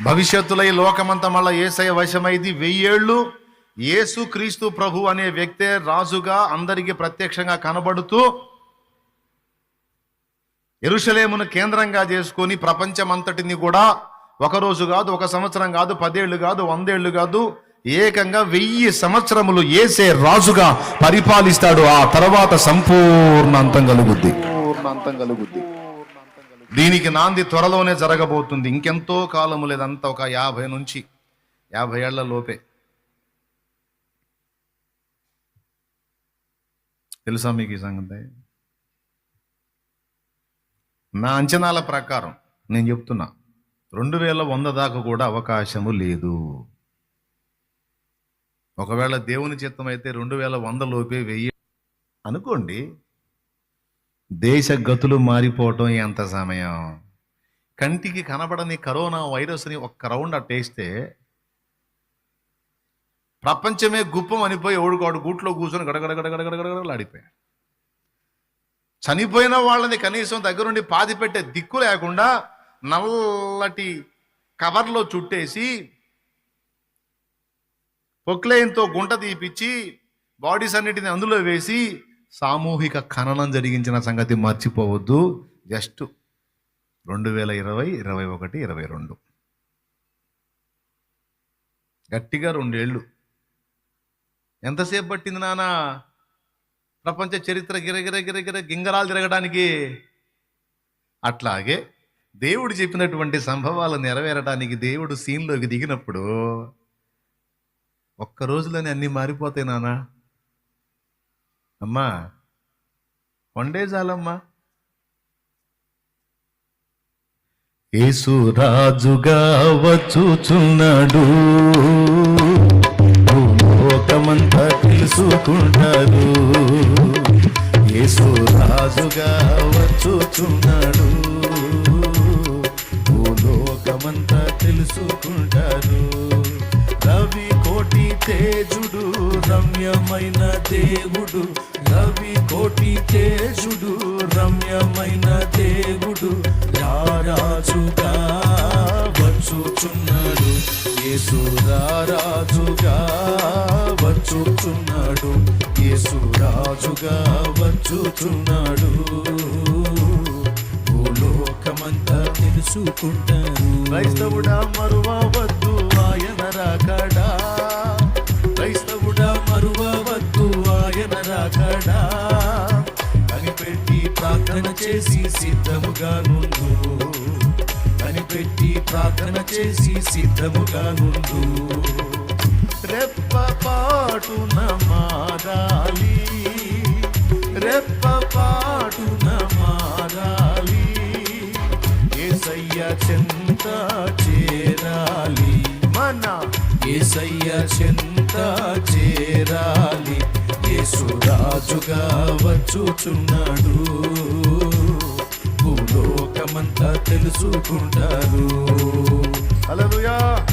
భవిష్యత్తులో ఈ లోకమంతా మళ్ళా ఏసయ వశమైంది. వెయ్యేళ్ళు యేసు క్రీస్తు ప్రభు అనే వ్యక్తే రాజుగా అందరికీ ప్రత్యక్షంగా కనబడుతూ ఎరుషలేమును కేంద్రంగా చేసుకొని ప్రపంచమంతటిని కూడా ఒక రోజు కాదు ఒక సంవత్సరం కాదు పదేళ్ళు కాదు వందేళ్ళు కాదు ఏకంగా వెయ్యి సంవత్సరములు ఏసే రాజుగా పరిపాలిస్తాడు. ఆ తర్వాత సంపూర్ణ అంతం కలుగుద్ది. పూర్ణ అంతం కలుగుద్ది. దీనికి నాంది త్వరలోనే జరగబోతుంది. ఇంకెంతో కాలము లేదంతా ఒక యాభై నుంచి యాభై ఏళ్ళ లోపే. తెలుసా మీకు ఈ సంగతి? నా అంచనాల ప్రకారం నేను చెప్తున్నా. రెండు వేల వంద దాకా కూడా అవకాశము లేదు. ఒకవేళ దేవుని చిత్తం అయితే రెండు వేల వంద లోపే వెయ్యి అనుకోండి దేశ గతులు మారిపోవటం ఎంత సమయం? కంటికి కనబడని కరోనా వైరస్ని ఒక్క రౌండ్ అట్టేస్తే ప్రపంచమే గుప్పం అనిపోయి ఎవడుకోడు గూట్లో కూర్చొని గడగడ చనిపోయిన వాళ్ళని కనీసం దగ్గరుండి పాతి పెట్టే దిక్కు లేకుండా నల్లటి కవర్లో చుట్టేసి పొక్లైన్తో గుంట తీపిచ్చి బాడీస్ అన్నిటిని అందులో వేసి సామూహిక ఖననం జరిగించిన సంగతి మర్చిపోవద్దు. జస్ట్ రెండు వేల ఇరవై ఇరవై ఒకటి ఇరవై రెండు. గట్టిగా రెండేళ్ళు. ఎంతసేపు పట్టింది నాన్న? ప్రపంచ చరిత్ర గిరగిర గిరగిర గింగరాలు తిరగడానికి. అట్లాగే దేవుడు చెప్పినటువంటి సంభవాలు నెరవేరడానికి దేవుడు సీన్లోకి దిగినప్పుడు ఒక్క రోజులోనే అన్నీ మారిపోతాయి నానా అమ్మా వండే చాలమ్మా. యేసు రాజుగా వచ్చుచున్నాడు. లోకమంతా తెలుసుకుంటాడు. యేసు రాజుగా వచ్చుచున్నాడు. రమ్యమైన దేవుడు రవి కోటి తేజుడు రమ్యమైన దేవుడు రారాజుగా వచ్చుచున్నాడు. యేసు రారాజుగా వచ్చుచున్నాడు. యేసు రాజుగా వచ్చుచున్నాడు. భూలోకమంతా తెలుసుకుంటారు. క్రైస్తవుడా మరువవద్దు. ప్రార్థన చేసి సిద్ధముగా నుండు కనిపెట్టి ప్రార్థన చేసి సిద్ధముగా నుండు రెప్పపాటున మారాలి. రెప్పపాటున మారాలి. ఏసయ్య చెంత చేరాలి. మన ఏసయ్య చెంత చేరాలి. యేసురాజుగా వచ్చుచున్నాడు. భూలోకమంతా తెలుసుకుంటారు. అలలుయా